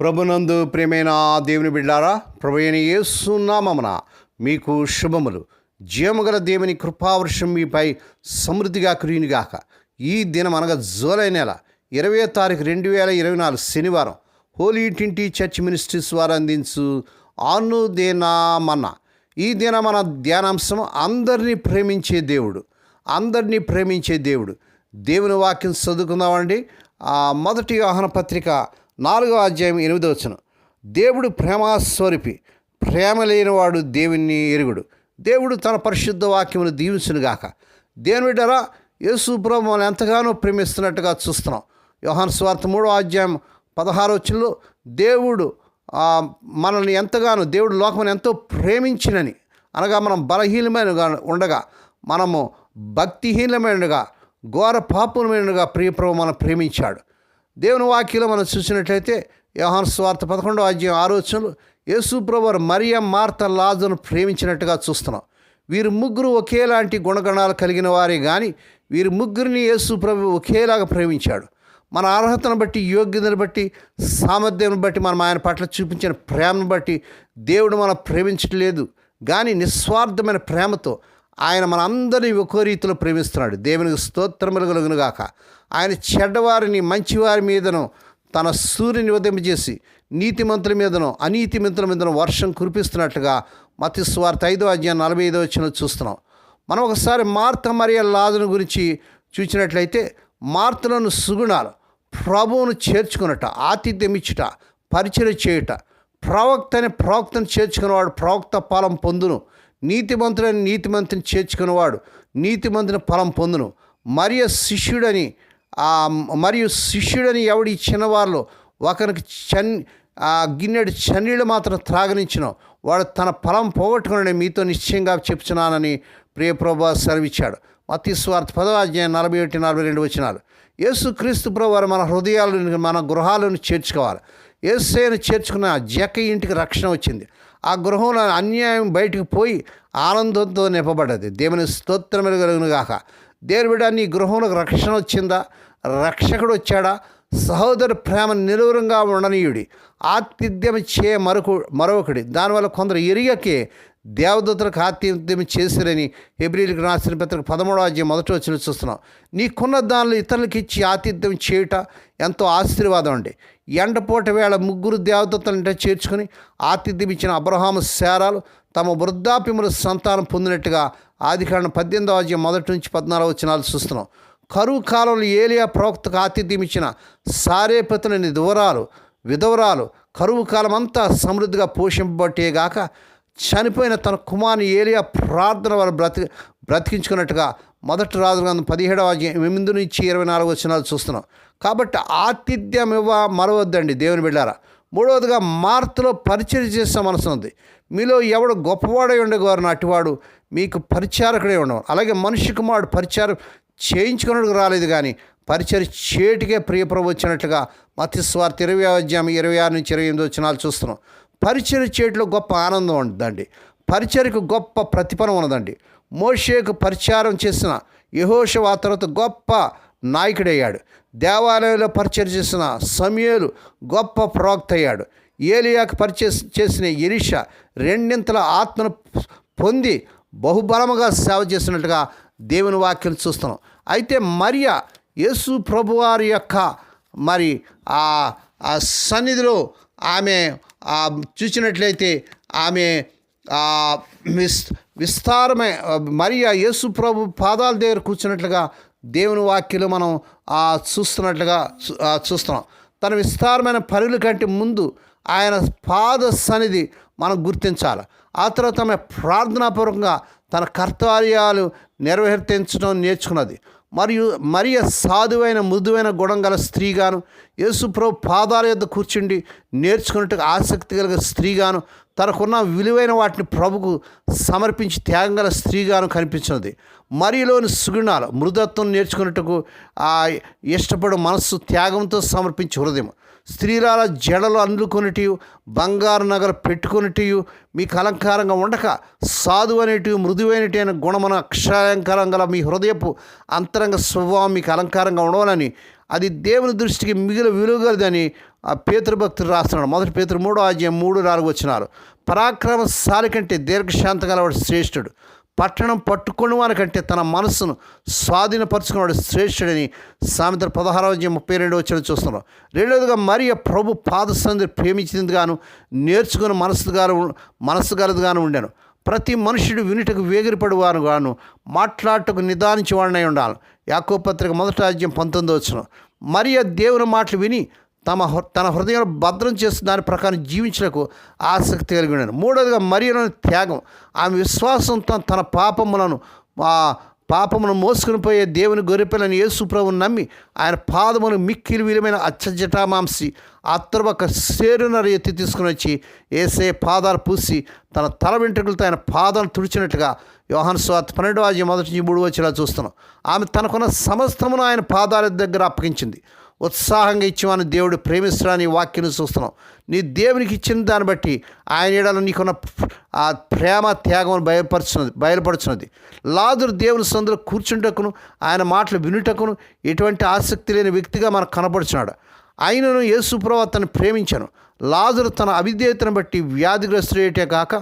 ప్రభునందు ప్రేమైన దేవుని బిడ్డారా ప్రభు అయిన ఏసునామమున మీకు శుభములు. జీవముగల దేవుని కృపావర్షం మీపై సమృద్ధిగా కురియునిగాక ఈ దినం అనగా జూలై నెల ఇరవై తారీఖు రెండు వేల ఇరవై నాలుగు శనివారం హోలీ టింటి చర్చ్ మినిస్ట్రీస్ వారు అందించు ఆను దేనామన్న ఈ దిన మన ధ్యానాంశం అందరినీ ప్రేమించే దేవుడు అందరినీ ప్రేమించే దేవుడు. దేవుని వాక్యం చదువుకుందామండి. మొదటి ఆహ్వాన పత్రిక నాలుగో అధ్యాయం ఎనిమిదో వచ్చిన దేవుడు ప్రేమాస్వరూపి. ప్రేమ లేనివాడు దేవుణ్ణి ఎరుగుడు. దేవుడు తన పరిశుద్ధ వాక్యమును దీవించునుగాక దేని బిడ్డరా యేసు మనల్ని ఎంతగానో ప్రేమిస్తున్నట్టుగా చూస్తున్నాం. యోహాన్ స్వార్థ మూడో అధ్యాయం పదహారు వచ్చినలో దేవుడు మనల్ని ఎంతగానో దేవుడు లోకమని ఎంతో ప్రేమించినని అనగా మనం బలహీనమైనగా ఉండగా మనము భక్తిహీనమైనగా ఘోర పాపులమైనగా ప్రియప్రభు మనం ప్రేమించాడు. దేవుని వాక్యలో మనం చూసినట్లయితే యోహాన్ స్వార్థ పదకొండో అధ్యాయం ఆలోచనలు యేసు ప్రభు మరియ మార్త లాజను ప్రేమించినట్టుగా చూస్తున్నాం. వీరు ముగ్గురు ఒకేలాంటి గుణగణాలు కలిగిన వారే కానీ వీరి ముగ్గురిని యేసు ప్రభు ఒకేలాగా ప్రేమించాడు. మన అర్హతను బట్టి యోగ్యతను బట్టి సామర్థ్యం బట్టి మనం ఆయన పట్ల చూపించిన ప్రేమను బట్టి దేవుడు మనం ప్రేమించట్లేదు. కానీ నిస్వార్థమైన ప్రేమతో ఆయన మన అందరినీ ఒక్కో రీతిలో ప్రేమిస్తున్నాడు. దేవునికి స్తోత్రములు కలుగును గాక ఆయన చెడ్డవారిని మంచివారి మీదను తన సూర్యుని ఉదయింపజేసి నీతిమంతుల మీదను అనీతిమంతుల మీదను వర్షం కురిపిస్తున్నట్లుగా మతి స్వార్థ ఐదో అధ్యాయం నలభై ఐదో వచ్చిన చూస్తున్నాం. మనం ఒకసారి మార్త మరియ లాజను గురించి చూసినట్లయితే మార్తలను సుగుణాలు ప్రభువును చేర్చుకున్నట ఆతిథ్యం ఇచ్చుట పరిచయం చేయుట ప్రవక్తని ప్రవక్తను చేర్చుకున్నవాడు ప్రవక్త ఫలం పొందును. నీతిమంతుడని నీతిమంతుని చేర్చుకున్నవాడు నీతిమంతుని ఫలం పొందును. మరియు శిష్యుడని మరియు శిష్యుడని ఎవడి ఇచ్చిన వారిలో ఒకరికి చన్ ఆ గిన్నెడు చన్నీళ్ళు మాత్రం త్రాగనించిన వాడు తన ఫలం పోగొట్టుకుని మీతో నిశ్చయంగా చెప్తున్నానని ప్రియప్రభా సెలవిచ్చాడు. మత్తి స్వార్థ పదవ నలభై ఒకటి నలభై రెండు వచ్చినాలు యేసు క్రీస్తు ప్రభు వారు మన హృదయాలను మన గృహాలను చేర్చుకోవాలి. ఏసైను చేర్చుకున్న జక ఇంటికి రక్షణ వచ్చింది. ఆ గృహంలో అన్యాయం బయటకు పోయి ఆనందంతో నింపబడ్డది. దేవుని స్తోత్రములు కలుగును గాక దేవుని బిడ్డ నీ గృహంలోకి రక్షణ వచ్చిందా? రక్షకుడు వచ్చాడా? సహోదరు ప్రేమ నిలువరంగా ఉండనీయుడి. ఆతిథ్యం చే మరొక మరొకటి దానివల్ల కొందరు ఎరిగకే దేవదూతలకు ఆతిథ్యం చేసిరని హెబ్రిల్కి రాసిన పత్రిక పదమూడవ అధ్యాయం మొదటి వచ్చిన చూస్తున్నాం. నీకున్న దానిలో ఇతరులకు ఇచ్చి ఆతిథ్యం చేయుట ఎంతో ఆశీర్వాదం అండి. ఎండపూట వేళ ముగ్గురు దేవదూతలంటే చేర్చుకుని ఆతిథ్యం ఇచ్చిన అబ్రహాము శారాలు తమ వృద్ధాప్యముల సంతానం పొందినట్టుగా ఆదికాండం పద్దెనిమిదవ అధ్యాయం మొదటి నుంచి పద్నాలుగు వచ్చినాలు చూస్తున్నాం. కరువు కాలంలో ఏలియా ప్రవక్తకు ఆతిథ్యం ఇచ్చిన సారేపతులని దూరాలు విధవరాలు కరువు కాలం అంతా సమృద్ధిగా పోషింపబట్టేగాక చనిపోయిన తన కుమారుని ఏలియా ప్రార్థన వారు బ్రతి బ్రతికించుకున్నట్టుగా మొదటి రాజు గ్రంథం పదిహేడవ ఎనిమిది నుంచి ఇరవై నాలుగు వచ్చినాలు చూస్తున్నాం. కాబట్టి ఆతిథ్యం ఇవ్వ మరవద్దండి దేవుని బిడ్డారా. మూడవదిగా మార్తలో పరిచయం చేసే మనసు ఉంది. మీలో ఎవడు గొప్పవాడై ఉండేవారు అటువాడు మీకు పరిచారకుడే ఉండవు అలాగే మనిషి కుమారుడు పరిచారం చేయించుకున్నట్టుకు రాలేదు కానీ పరిచయం చేటికే ప్రియప్రభు వచ్చినట్లుగా మత్స్వార్థ ఇరవై అధ్యాయం ఇరవై ఆరు నుంచి ఇరవై ఎనిమిది వచ్చినాలు చూస్తున్నాం. పరిచయం చేయడంలో గొప్ప ఆనందం ఉందండి పరిచయకు గొప్ప ప్రతిఫలం ఉన్నదండి. మోషేకు పరిచారం చేసిన యహోషవ ఆ తర్వాత గొప్ప నాయకుడయ్యాడు. దేవాలయంలో పరిచయం చేసిన సమయలు గొప్ప ప్రవక్త అయ్యాడు. ఏలియాకు పరిచయం చేసిన ఎలిషా రెండింతల ఆత్మను పొంది బహుబలముగా సేవ చేసినట్టుగా దేవుని వాక్యం చూస్తున్నాం. అయితే మరియా యేసు ప్రభువారి యొక్క మరి ఆ ఆ సన్నిధిలో ఆమె చూసినట్లయితే ఆమె విస్ విస్తారమే మరియా యేసు ప్రభు పాదాల దగ్గర కూర్చున్నట్లుగా దేవుని వాక్యలు మనం చూస్తున్నట్లుగా చూస్తున్నాం. తన విస్తారమైన పనుల కంటే ముందు ఆయన పాద సన్నిధి మనం గుర్తించాలి. ఆ తర్వాత ఆమె ప్రార్థనాపూర్వకంగా తన కర్తవ్యాలు నిర్వర్తించడం నేర్చుకున్నది. మరియు మరియ సాధువైన మృదువైన గుణం గల స్త్రీగాను యేసుప్రభు పాదాల యొద్ద కూర్చుండి నేర్చుకున్నట్టుగా ఆసక్తి కలిగిన స్త్రీగాను తనకున్న విలువైన వాటిని ప్రభుకు సమర్పించి త్యాగం గల స్త్రీగాను కనిపించినది. మరియులోని సుగుణాలు మృదత్వం నేర్చుకున్నట్టుకు ఆ ఇష్టపడు మనస్సు త్యాగంతో సమర్పించి హృదయం. స్త్రీరాల జడలు అందుకొనిటియు బంగారు నగలు పెట్టుకునేటివి మీకు అలంకారంగా ఉండక సాధు అనేటివి మృదువైనటి అయిన గుణమన అక్షరాలంకారం గల మీ హృదయపు అంతరంగ స్వభావం మీకు అలంకారంగా ఉండవాలని అది దేవుని దృష్టికి మిగిలిన విలువగలదని ఆ పేతృభక్తులు రాస్తున్నాడు. మొదటి పేతృ మూడో అధ్యాయం మూడు నాలుగు వచ్చినారు. పరాక్రమశాలి కంటే దీర్ఘశాంత గలవాడు శ్రేష్ఠుడు. పట్టణం పట్టుకుని తన మనస్సును స్వాధీనపరచుకున్నాడు శ్రేష్ఠుడని సామెత పదహారవ ముప్పై రెండు వచ్చిన చూస్తున్నాం. రెండవదిగా మరియ ప్రభు పాద సంధి ప్రేమించినందుగాను నేర్చుకుని మనసు గాను మనసు గలదిగాను ఉండాను. ప్రతి మనుషుడు వినుటకు వేగిరపడువారు గాను మాట్లాడటకు నిదానించేవాడినై ఉండాలి. యాకో పత్రిక మొదటి రాజ్యం పంతొమ్మిది వచ్చిన మరియ దేవుని మాటలు విని తమ హృ- తన హృదయం భద్రం చేసి దాని ప్రకారం జీవించలకు ఆసక్తి కలిగి ఉన్నాను మూడవదిగా మరియలోని త్యాగం. ఆమె విశ్వాసంతో తన పాపములను ఆ పాపమును మోసుకుని పోయే దేవుని గొర్రెపిల్లని యేసు నమ్మి ఆయన పాదమును మిక్కిలి విలువైన అచ్చజటామాంసి అత్తర్వక సేరునర ఎత్తి తీసుకుని వచ్చి ఏసే పాదాలు పూసి తన తల వెంట్రుకలతో ఆయన పాదాలు తుడిచినట్టుగా యోహన్ స్వాత్ పన్నెండు మొదటి నుంచి మూడు వచ్చేలా చూస్తున్నాం. ఆమె తనకున్న సమస్తమును ఆయన పాదాల దగ్గర అప్పగించింది. ఉత్సాహంగా ఇచ్చేవాని దేవుడు ప్రేమిస్తాడని ఈ వాక్యను చూస్తున్నాం. నీ దేవునికి ఇచ్చిన దాన్ని బట్టి ఆయన ఏడాలో నీకున్న ఆ ప్రేమ త్యాగం బయలుపరుచున్నది బయలుపరుచున్నది. లాదురు దేవుని సందులో కూర్చుంటకును ఆయన మాటలు వినుటకును ఎటువంటి ఆసక్తి లేని వ్యక్తిగా మనకు కనపడుచున్నాడు. ఆయనను యేసుప్రవ అతన్ని ప్రేమించాను. లాజరు తన అవిధేయతను బట్టి వ్యాధిగ్రస్తుడేటే కాక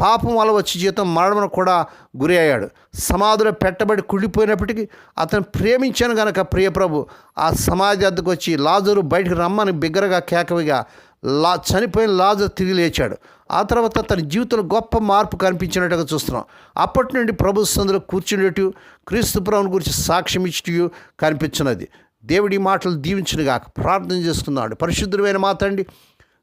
పాపం వల్ల వచ్చి జీతం మరణమును కూడా గురి అయ్యాడు. సమాధిలో పెట్టబడి కుళ్ళిపోయినప్పటికీ అతను ప్రేమించాను గనక ప్రియప్రభు ఆ సమాధి అద్దకు వచ్చి లాజరు బయటకు రమ్మని బిగ్గరగా కేకవిగా లా చనిపోయిన లాజరు తిరిగి లేచాడు. ఆ తర్వాత తన జీవితంలో గొప్ప మార్పు కనిపించినట్టుగా చూస్తున్నాం. అప్పటి నుండి ప్రభు సందులో కూర్చునేటు క్రీస్తు ప్రభుని గురించి సాక్ష్యం ఇచ్చుటూ కనిపించినది. దేవుడి మాటలు దీవించునుగాక ప్రార్థన చేసుకుందాం పరిశుద్ధమైన మాతండి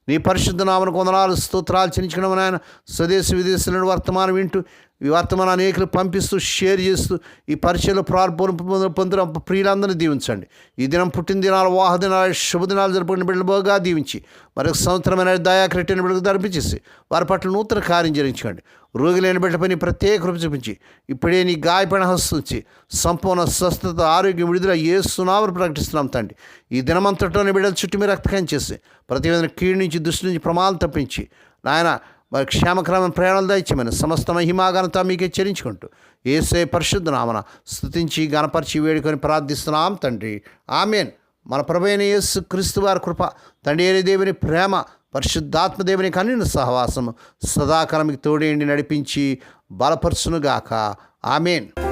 నీ పరిశుద్ధ నామను కొందనాలు స్తోత్రాలు చిన్నించడం ఆయన స్వదేశ విదేశాలను వర్తమానం వింటూ ఈ వర్తమానం అనేకులు పంపిస్తూ షేర్ చేస్తూ ఈ పరిచయలు ప్రారంభం పొందిన ప్రియులందరినీ దీవించండి. ఈ దినం పుట్టిన దినాలు వాహ దినాలు శుభదినాలు జరుపుకున్న బిడ్డబోగా బాగా దీవించి మరొక సంవత్సరమైన దయాకరెట్టిన బిడ్డకు ధర్పించేసి వారి పట్ల నూతన కార్యం జరిగించండి రోగి లేని బిడ్డపై నీ ప్రత్యేక కృప చూపించి. ఇప్పుడే నీ గాయపడిన హస్తుంది సంపూర్ణ స్వస్థత ఆరోగ్యం విడుదల ఏ సునామను ప్రకటిస్తున్నాం తండ్రి. ఈ దినమంతటోని బిడ్డల చుట్టూ మీరు రక్తకం చేసి ప్రతివేదన కీడు నుంచి దృష్టి నుంచి ప్రమాదం తప్పించి నాయన మరి క్షేమక్రమం ప్రయాణాలు దయచేయమని సమస్త మహిమాగనత మీకే చెల్లించుకుంటూ ఏసే పరిశుద్ధ నామన స్థుతించి గణపరిచి వేడుకొని ప్రార్థిస్తున్నాం తండ్రి. ఆమెన్. మన ప్రభైన యేసు క్రీస్తు వారి కృప తండ్రి దేవుని ప్రేమ పరిశుద్ధాత్మదేవుని కనిన సహవాసం సహవాసము సదాకాలం తోడేండి నడిపించి బలపరచునుగాక. ఆమెన్.